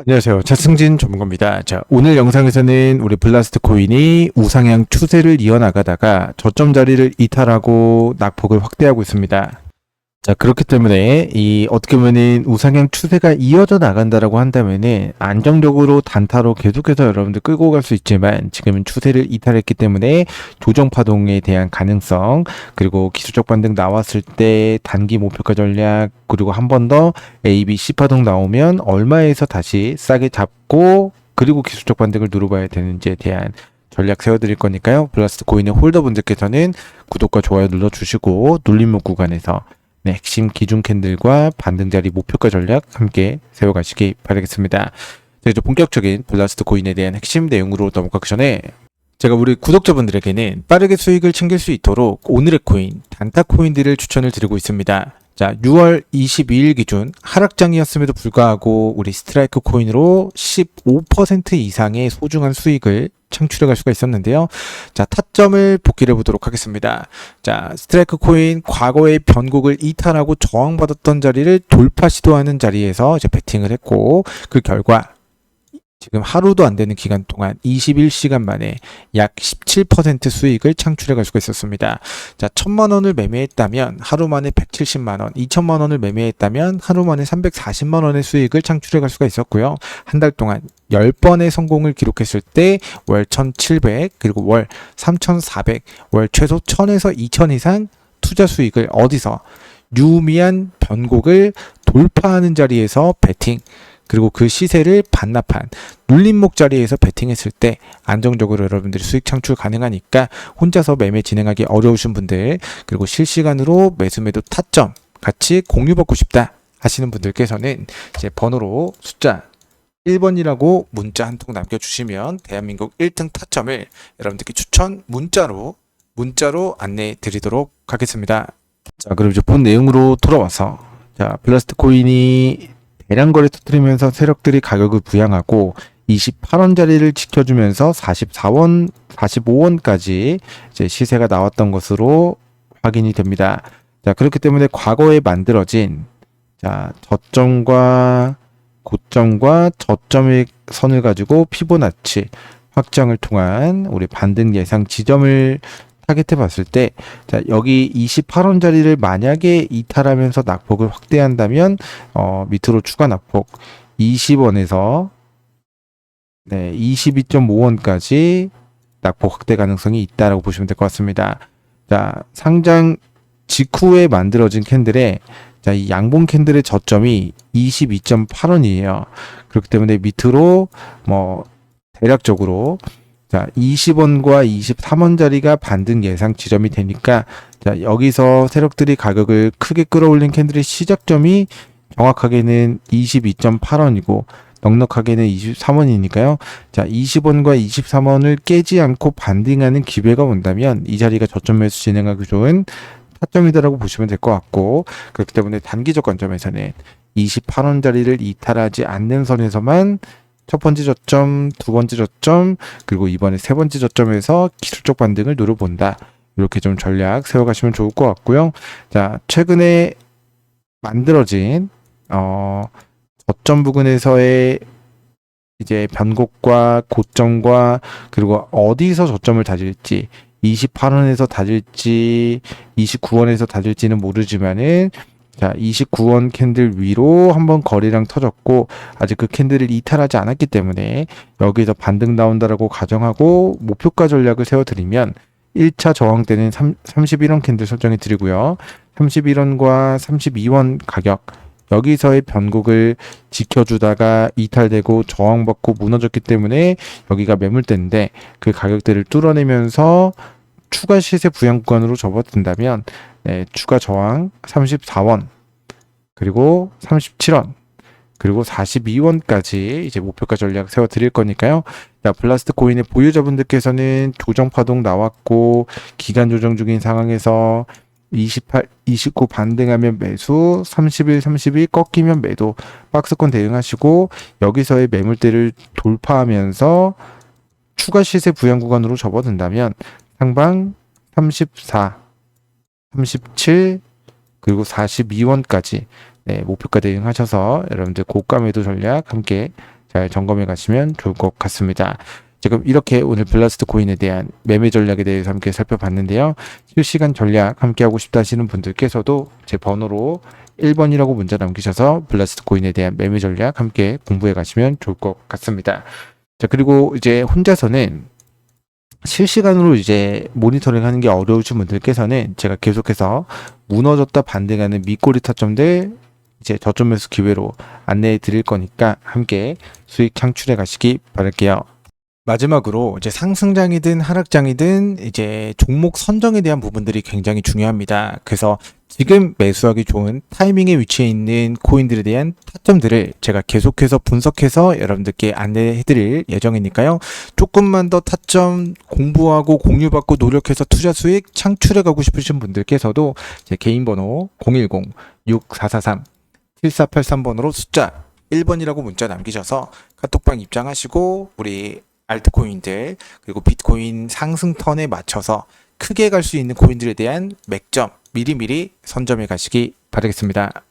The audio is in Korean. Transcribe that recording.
안녕하세요. 차승진 전문가입니다. 자, 오늘 영상에서는 우리 블라스트 코인이 우상향 추세를 이어나가다가 저점 자리를 이탈하고 낙폭을 확대하고 있습니다. 자, 그렇기 때문에 이 어떻게 보면은 우상향 추세가 이어져 나간다라고 한다면은 안정적으로 단타로 계속해서 여러분들 끌고 갈 수 있지만 지금은 추세를 이탈했기 때문에 조정 파동에 대한 가능성 그리고 기술적 반등 나왔을 때 단기 목표가 전략 그리고 한 번 더 A, B, C 파동 나오면 얼마에서 다시 싸게 잡고 그리고 기술적 반등을 누려봐야 되는지에 대한 전략 세워드릴 거니까요. 블라스트 코인의 홀더분들께서는 구독과 좋아요 눌러주시고 눌림목 구간에서 네, 핵심 기준 캔들과 반등 자리 목표가 전략 함께 세워가시기 바라겠습니다. 자, 이제 본격적인 블라스트 코인에 대한 핵심 내용으로 넘어가기 전에 제가 우리 구독자분들에게는 빠르게 수익을 챙길 수 있도록 오늘의 코인, 단타 코인들을 추천을 드리고 있습니다. 자, 6월 22일 기준 하락장이었음에도 불구하고 우리 스트라이크 코인으로 15% 이상의 소중한 수익을 창출해 갈 수가 있었는데요. 자, 타점을 복귀해 보도록 하겠습니다. 자, 스트라이크 코인 과거의 변곡을 이탈하고 저항받았던 자리를 돌파 시도하는 자리에서 이제 베팅을 했고 그 결과 지금 하루도 안 되는 기간 동안 21시간 만에 약 17% 수익을 창출해 갈 수가 있었습니다. 자, 천만 원을 매매했다면 하루 만에 170만 원, 2천만 원을 매매했다면 하루 만에 340만 원의 수익을 창출해 갈 수가 있었고요. 한 달 동안 10번의 성공을 기록했을 때 월 1,700 그리고 월 3,400, 월 최소 1,000에서 2,000 이상 투자 수익을 어디서 유미한 변곡을 돌파하는 자리에서 베팅 그리고 그 시세를 반납한 눌림목 자리에서 베팅했을 때 안정적으로 여러분들이 수익 창출 가능하니까 혼자서 매매 진행하기 어려우신 분들 그리고 실시간으로 매수 매도 타점 같이 공유받고 싶다 하시는 분들께서는 제 번호로 숫자 1번이라고 문자 한 통 남겨주시면 대한민국 1등 타점을 여러분들께 추천 문자로 문자로 안내 드리도록 하겠습니다. 자, 그럼 이제 본 내용으로 돌아와서 자, 블라스트 코인이 대량 거래 터뜨리면서 세력들이 가격을 부양하고 28원 자리를 지켜주면서 44원, 45원까지 이제 시세가 나왔던 것으로 확인이 됩니다. 자, 그렇기 때문에 과거에 만들어진 자, 저점과 고점과 저점의 선을 가지고 피보나치 확장을 통한 우리 반등 예상 지점을 타겟해 봤을 때, 자, 여기 28원 자리를 만약에 이탈하면서 낙폭을 확대한다면, 어, 밑으로 추가 낙폭 20원에서, 네, 22.5원까지 낙폭 확대 가능성이 있다라고 보시면 될 것 같습니다. 자, 상장 직후에 만들어진 캔들에, 자, 이 양봉 캔들의 저점이 22.8원이에요. 그렇기 때문에 밑으로, 뭐, 대략적으로, 자, 20원과 23원짜리가 반등 예상 지점이 되니까 자, 여기서 세력들이 가격을 크게 끌어올린 캔들의 시작점이 정확하게는 22.8원이고 넉넉하게는 23원이니까요. 자, 20원과 23원을 깨지 않고 반등하는 기회가 온다면 이 자리가 저점 매수 진행하기 좋은 타점이다라고 보시면 될 것 같고 그렇기 때문에 단기적 관점에서는 28원짜리를 이탈하지 않는 선에서만 첫 번째 저점, 두 번째 저점, 그리고 이번에 세 번째 저점에서 기술적 반등을 노려본다. 이렇게 좀 전략 세워가시면 좋을 것 같고요. 자, 최근에 만들어진, 어, 저점 부근에서의 이제 변곡과 고점과 그리고 어디서 저점을 다질지 28원에서 다질지 29원에서 다질지는 모르지만은 자, 29원 캔들 위로 한번 거리랑 터졌고 아직 그 캔들을 이탈하지 않았기 때문에 여기서 반등 나온다라고 가정하고 목표가 전략을 세워드리면 1차 저항 때는 3, 31원 캔들 설정해 드리고요. 31원과 32원 가격 여기서의 변곡을 지켜주다가 이탈되고 저항받고 무너졌기 때문에 여기가 매물대인데 그 가격대를 뚫어내면서 추가 시세 부양 구간으로 접어든다면 네, 추가 저항 34원 그리고 37원 그리고 42원까지 이제 목표가 전략 세워 드릴 거니까요. 자, 블라스트 코인의 보유자분들께서는 조정 파동 나왔고 기간 조정 중인 상황에서 28, 29 반등하면 매수, 31, 32 꺾이면 매도, 박스권 대응하시고 여기서의 매물대를 돌파하면서 추가 시세 부양 구간으로 접어든다면 상방 34 37 그리고 42원까지 네, 목표가 대응하셔서 여러분들 고가 매도 전략 함께 잘 점검해 가시면 좋을 것 같습니다. 지금 이렇게 오늘 블라스트 코인에 대한 매매 전략에 대해서 함께 살펴봤는데요. 실시간 전략 함께 하고 싶다 하시는 분들께서도 제 번호로 1번이라고 문자 남기셔서 블라스트 코인에 대한 매매 전략 함께 공부해 가시면 좋을 것 같습니다. 자, 그리고 이제 혼자서는 실시간으로 이제 모니터링 하는 게 어려우신 분들께서는 제가 계속해서 무너졌다 반등하는 밑꼬리 타점들 이제 저점에서 기회로 안내해 드릴 거니까 함께 수익 창출해 가시기 바랄게요. 마지막으로 이제 상승장이든 하락장이든 이제 종목 선정에 대한 부분들이 굉장히 중요합니다. 그래서 지금 매수하기 좋은 타이밍에 위치해 있는 코인들에 대한 타점들을 제가 계속해서 분석해서 여러분들께 안내해 드릴 예정이니까요. 조금만 더 타점 공부하고 공유받고 노력해서 투자 수익 창출해 가고 싶으신 분들께서도 제 개인 번호 010-6443-7483번으로 숫자 1번이라고 문자 남기셔서 카톡방 입장하시고 우리 알트코인들 그리고 비트코인 상승 턴에 맞춰서 크게 갈 수 있는 코인들에 대한 맥점 미리미리 선점해 가시기 바라겠습니다.